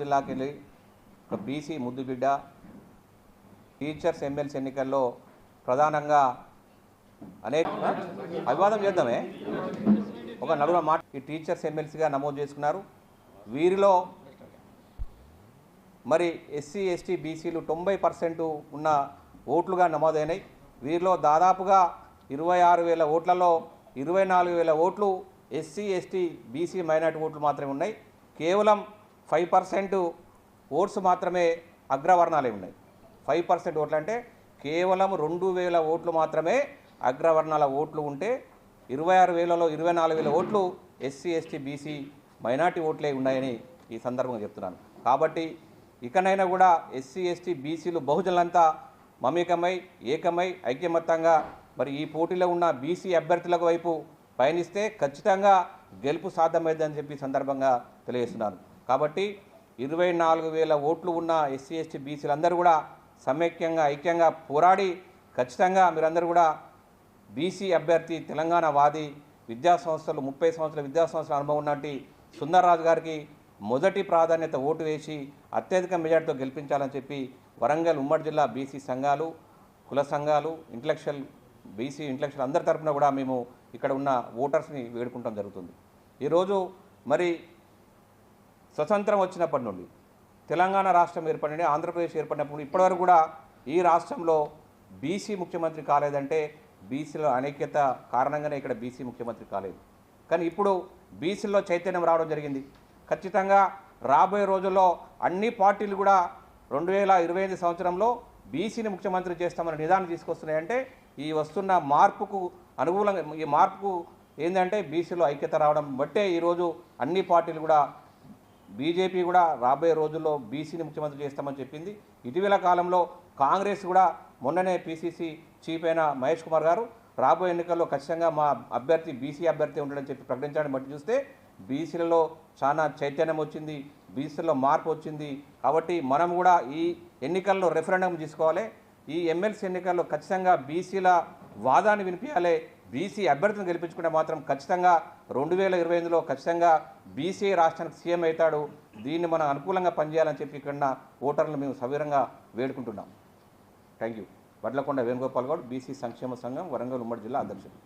జిల్లాకి వెళ్ళి ఒక బీసీ ముద్దుబిడ్డ టీచర్స్ ఎమ్మెల్సీ ఎన్నికల్లో ప్రధానంగా అనేక అవివాదం చేద్దామే. ఒక నలుగురు మాట ఈ టీచర్స్ ఎమ్మెల్సీగా నమోదు చేసుకున్నారు. వీరిలో మరి ఎస్సీ ఎస్టీ బీసీలు తొంభై పర్సెంట్ ఉన్న ఓట్లుగా నమోదైనాయి. వీరిలో దాదాపుగా ఇరవై ఆరు వేల ఓట్లలో ఇరవై నాలుగు వేల ఓట్లు ఎస్సీ ఎస్టీ బీసీ మైనార్టీ ఓట్లు మాత్రమే ఉన్నాయి. కేవలం ఫైవ్ పర్సెంట్ ఓట్స్ మాత్రమే అగ్రవర్ణాలే ఉన్నాయి. ఫైవ్ పర్సెంట్ ఓట్లు అంటే కేవలం రెండు వేల ఓట్లు మాత్రమే అగ్రవర్ణాల ఓట్లు ఉంటే ఇరవై ఆరు వేలలో ఇరవై నాలుగు వేల ఓట్లు ఎస్సీ ఎస్టీ బీసీ మైనార్టీ ఓట్లే ఉన్నాయని ఈ సందర్భంగా చెప్తున్నాను. కాబట్టి ఇకనైనా కూడా ఎస్సీ ఎస్టీ బీసీలు బహుజనులంతా మమేకమై ఏకమై ఐక్యమత్తంగా మరి ఈ పోటీలో ఉన్న బీసీ అభ్యర్థులకు వైపు పయనిస్తే ఖచ్చితంగా గెలుపు సాధ్యమైందని చెప్పి సందర్భంగా తెలియజేస్తున్నాను. కాబట్టి ఇరవై నాలుగు వేల ఓట్లు ఉన్న ఎస్సీ ఎస్టీ బీసీలందరూ కూడా సమైక్యంగా ఐక్యంగా పోరాడి ఖచ్చితంగా మీరందరూ కూడా బీసీ అభ్యర్థి తెలంగాణ వాది విద్యా సంస్థలు ముప్పై సంవత్సరాల విద్యా సంస్థల అనుభవం ఉన్నటి సుందర్రాజు గారికి మొదటి ప్రాధాన్యత ఓటు వేసి అత్యధిక మెజార్టీతో గెలిపించాలని చెప్పి వరంగల్ ఉమ్మడి జిల్లా బీసీ సంఘాలు కుల సంఘాలు ఇంటలెక్చువల్ బీసీ ఇంటలెక్చువల్ అందరి తరఫున కూడా మేము ఇక్కడ ఉన్న ఓటర్స్ని వేడుకుంటాం జరుగుతుంది. ఈరోజు మరి స్వతంత్రం వచ్చినప్పటి నుండి తెలంగాణ రాష్ట్రం ఏర్పడింది ఆంధ్రప్రదేశ్ ఏర్పడినప్పుడు ఇప్పటివరకు కూడా ఈ రాష్ట్రంలో బీసీ ముఖ్యమంత్రి కాలేదంటే బీసీలో అనైక్యత కారణంగానే ఇక్కడ బీసీ ముఖ్యమంత్రి కాలేదు. కానీ ఇప్పుడు బీసీలో చైతన్యం రావడం జరిగింది. ఖచ్చితంగా రాబోయే రోజుల్లో అన్ని పార్టీలు కూడా రెండు వేల ఇరవై ఐదు సంవత్సరంలో బీసీని ముఖ్యమంత్రి చేస్తామని నిదానం తీసుకొస్తున్నాయంటే ఈ వస్తున్న మార్పుకు అనుకూలంగా ఈ మార్పుకు ఏంటంటే బీసీలో ఐక్యత రావడం బట్టే ఈరోజు అన్ని పార్టీలు కూడా బీజేపీ కూడా రాబోయే రోజుల్లో బీసీని ముఖ్యమంత్రి చేస్తామని చెప్పింది. ఇటీవల కాలంలో కాంగ్రెస్ కూడా మొన్ననే పీసీసీ చీఫ్ అయిన మహేష్ కుమార్ గారు రాబోయే ఎన్నికల్లో ఖచ్చితంగా మా అభ్యర్థి బీసీ అభ్యర్థి ఉండడని చెప్పి ప్రకటించడం బట్టి చూస్తే బీసీలలో చాలా చైతన్యం వచ్చింది బీసీలో మార్పు వచ్చింది. కాబట్టి మనం కూడా ఈ ఎన్నికల్లో రెఫరెండం తీసుకోవాలి. ఈ ఎమ్మెల్సీ ఎన్నికల్లో ఖచ్చితంగా బీసీల వాదాన్ని వినిపించాలి బీసీ అభ్యర్థిని గెలిపించుకుంటే మాత్రం ఖచ్చితంగా రెండు వేల ఇరవై ఎనిమిదిలో ఖచ్చితంగా బీసీ రాష్ట్రానికి సీఎం అవుతాడు. దీన్ని మనం అనుకూలంగా పనిచేయాలని చెప్పి ఇక్కడ ఓటర్లను మేము సవిరంగా వేడుకుంటున్నాం. Thank you. Vadlakonda Venugopal Goud BC సంక్షేమ సంఘం వరంగల్ ఉమ్మడి జిల్లా అధ్యక్షుడు.